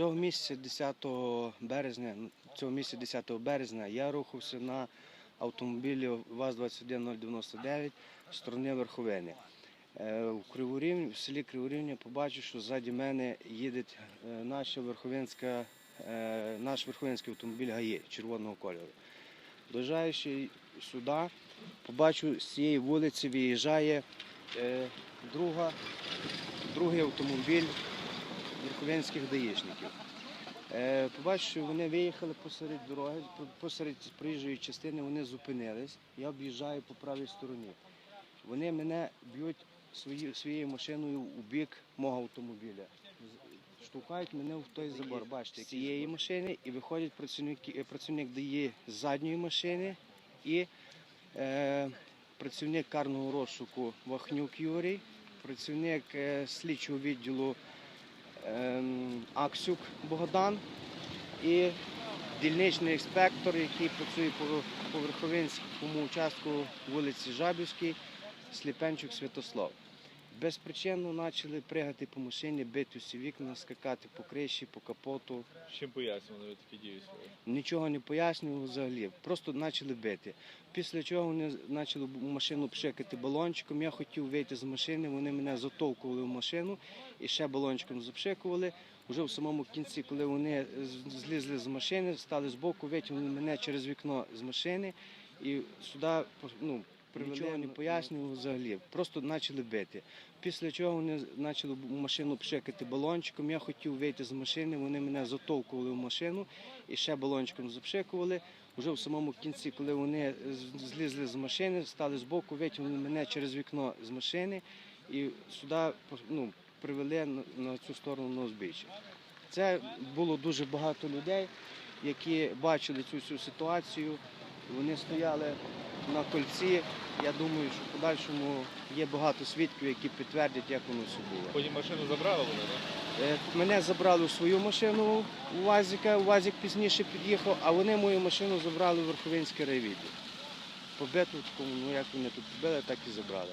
Цього місяця, 10 березня, цього місяця 10 березня я рухався на автомобілі ВАЗ-21099 з сторони Верховини. Е, В Криворівні, в селі Криворівня побачив, що ззаді мене їде е, наша верховинська, е, наш верховинський автомобіль ГАЄ червоного кольору. Доїжджаючи сюди, побачу, з цієї вулиці виїжджає друга, другий автомобіль верховенських даїшників. Е, Побачив, що вони виїхали посеред дороги, посеред проїжджої частини вони зупинились. Я об'їжджаю по правій стороні. Вони мене б'ють своєю машиною у бік мого автомобіля. Штовхають мене в той забор. Бачите, цієї машини і виходять працівники, е, працівник дає з задньої машини і е, працівник карного розшуку Вахнюк Юрій, працівник е, слідчого відділу Аксюк Богдан і дільничний інспектор, який працює по, по Верховинському участку вулиці Жабівській, Сліпенчук Святослав. Безпричинно почали пригати по машині, бити усі вікна, скакати по криші, по капоту. Чим пояснювали ви такі дії свої? Нічого не пояснював взагалі, просто почали бити. Після чого вони почали машину пшикати балончиком. Я хотів вийти з машини, вони мене затовкували в машину і ще балончиком запшикували. Уже в самому кінці, коли вони злізли з машини, стали збоку, витягнули мене через вікно з машини і сюди ну, нічого не пояснював взагалі, просто почали бити. Після чого вони почали машину пшикати балончиком. Я хотів вийти з машини, вони мене затовкували в машину і ще балончиком запшикували. Уже в самому кінці, коли вони злізли з машини, стали збоку, витягнули мене через вікно з машини і сюди ну, привели на, на цю сторону на узбіччя. Це було дуже багато людей, які бачили цю всю ситуацію. Вони стояли на кольці. Я думаю, що в подальшому є багато свідків, які підтвердять, як воно все було. Потім машину забрали вони, так? Е, Мене забрали в свою машину у Вазіка, Вазік пізніше під'їхав, а вони мою машину забрали в Верховинський райвідділ. Побиту в такому, ну як вони тут побили, так і забрали.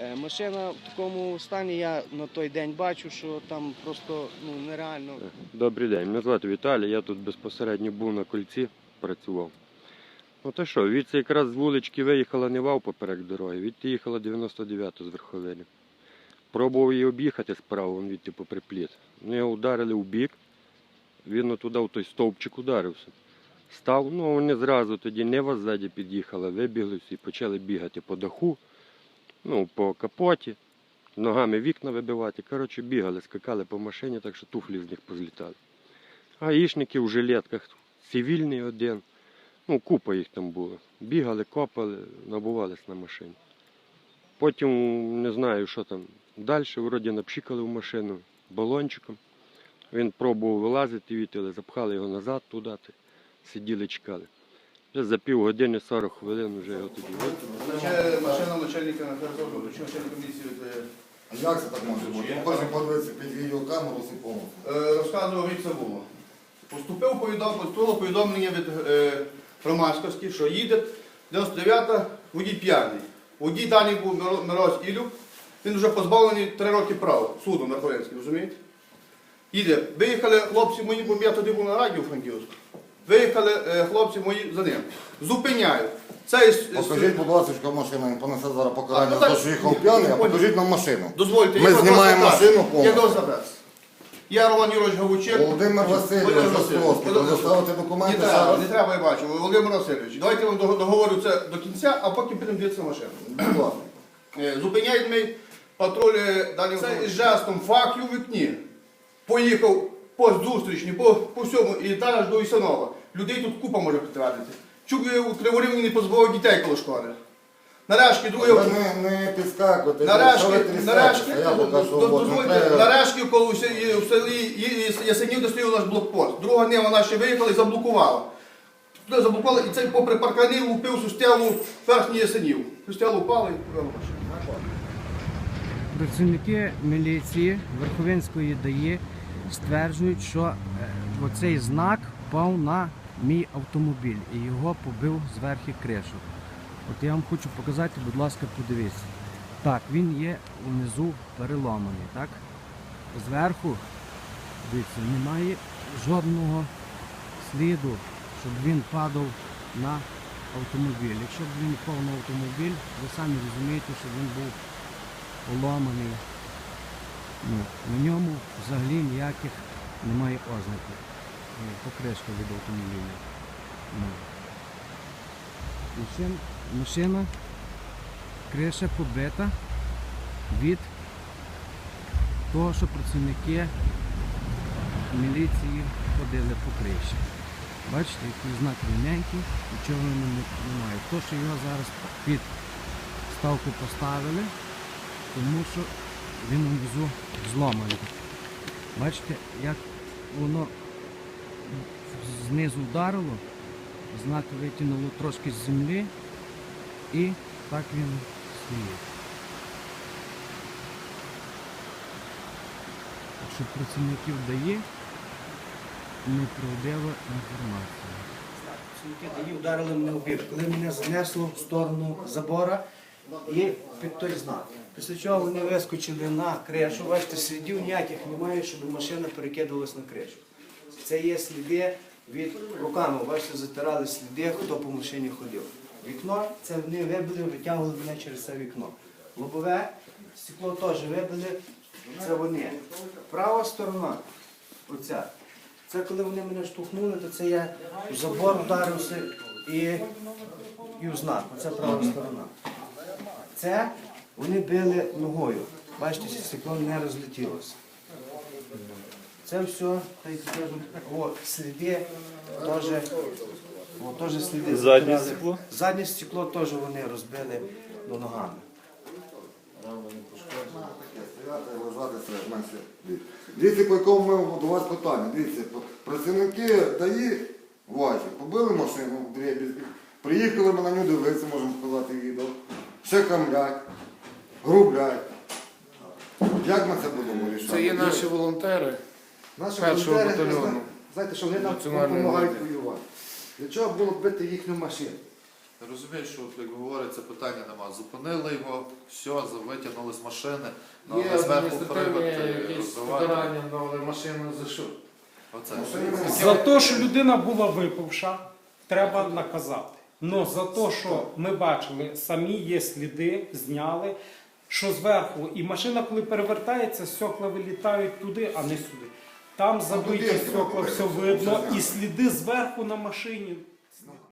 Е, Машина в такому стані я на той день бачу, що там просто ну, нереально. Добрий день, мене звати Віталій, я тут безпосередньо був на кольці, працював. Ну то що, від якраз з вулички виїхала не вав поперек дороги, відти їхала 99 з верховини. Пробував її об'їхати справа, вон відти по припліт. Ну його ударили в бік, він туди в той стовпчик ударився. Став, ну вони зразу тоді нева ззаді під'їхала, вибігли всі, почали бігати по даху, ну, по капоті, ногами вікна вибивати. Коротше, бігали, скакали по машині, так що туфлі з них позлітали. Гаїшники в жилетках, цивільний один, ну, купа їх там було. Бігали, копали, набувались на машині. Потім не знаю, що там далі, вроді напшикали в машину балончиком. Він пробував вилазити вітили, запхали його назад туди, сиділи, чекали. Вже за півгодини 40 хвилин вже його тоді. Машина начальника наказу, чи начальник комісії е, А як це так може бути? Ми хочемо подивитися під відеокамеру всі повністю. е, розказував, як це було. Поступив повідомлення, поступило повідомлення від е, громадськості, що їде 99-та водій п'яний. Водій даний був Миро- Мирось Ілюк, він вже позбавлений 3 роки прав судом Верховенським, розумієте? Їде. Виїхали хлопці мої, бо я тоді був на радіо Франківську. Виїхали е, хлопці мої за ним. Зупиняють. Цей с- Покажіть, будь ласка, машина, він понесе зараз покарання А, ну за те, що їхав п'яний, а покажіть нам машину. Дозвольте, Ми я знімаємо машину повністю. Я до забрати. Я Роман Юрович Гавучек. Володимир Васильович Островський, предоставити Не документи треба, зараз. не треба, я бачу. Володимир Васильович, давайте я вам дого- договорю це до кінця, а потім підемо дивитися машину. Будь ласка. Е, Зупиняють мій патруль е, дані це із жестом факів у вікні. Поїхав по зустрічні, по, по всьому, і та аж до Ісанова. Людей тут купа може підтвердити. Чук е, у Криворівні не позбавив дітей коло школи. Нарешті другий Ви не, не підскакуйте, Нарешті, що ви нарешті, тріскаєтеся, я покажу дозвольте, треба. нарешті, коли в селі, в селі Ясенів, де наш блокпост. Друга дня вона ще виїхала і заблокувала. Туди заблокували, і цей попри паркани лупив у стелу верхній Ясенів. У стелу впали і вела машину. Працівники міліції Верховинської ДАІ стверджують, що е, оцей знак впав на мій автомобіль і його побив зверху кришу. От я вам хочу показати, будь ласка, подивіться. Так, він є унизу переломаний, так? Зверху Дивіться, немає жодного сліду, щоб він падав на автомобіль. Якщо б він впав на автомобіль, ви самі розумієте, що він був поламаний. Ну, на ньому взагалі ніяких немає ознаків. Ну, Покришка від автомобіля. Ну. Машин, машина, криша побита від того, що працівники міліції ходили по криші. Бачите, який знак рівненький, нічого не- не- немає. То, що його зараз під ставку поставили, тому що він внизу зломаний. Бачите, як воно знизу вдарило, знак витягнуло трошки з землі і так він стоїть. Так що працівників дає неправдива інформація. Працівники вдарили мене в бік, коли мене занесло в сторону забора і під той знак. Після чого вони вискочили на кришу. Бачите, слідів ніяких немає, щоб машина перекидувалась на кришу. Це є сліди від руками. Бачите, затирали сліди, хто по машині ходив. Вікно це вони вибили, витягували мене через це вікно. Лобове стекло теж вибили, це вони. Права сторона, оця. Це коли вони мене штовхнули, то це я в забор вдарився і, і в знак. Оце права сторона. Це вони били ногою. Бачите, стекло не розлетілося. Це все, так скажемо, о, сліди теж, о, теж сліди. Заднє стекло? Заднє стекло теж вони розбили до ногами. Дивіться, по якому ми до вас питання. Дивіться, працівники ДАІ ваші побили машину в дребізки, приїхали ми на нього дивитися, можемо сказати відео. Ще камлять, грублять. Як ми це будемо рішати? Це є наші волонтери. Наші першого волонтери, батальйону. зна- Знаєте, що вони нам Національної допомагають гвардії. воювати. Для чого було б бити їхню машину? Розумієш, що от, як говориться, питання нема. Зупинили його, все, витягнули з машини, ну, Є але зверху адміністративні якісь покарання, ну, але машину за що? Оце. За те, що людина була випивша, треба наказати. Но за те, що ми бачили, самі є сліди, зняли, що зверху, і машина, коли перевертається, стекла вилітають туди, а не сюди. Там забиті туди стекла, все видно, і сліди зверху на машині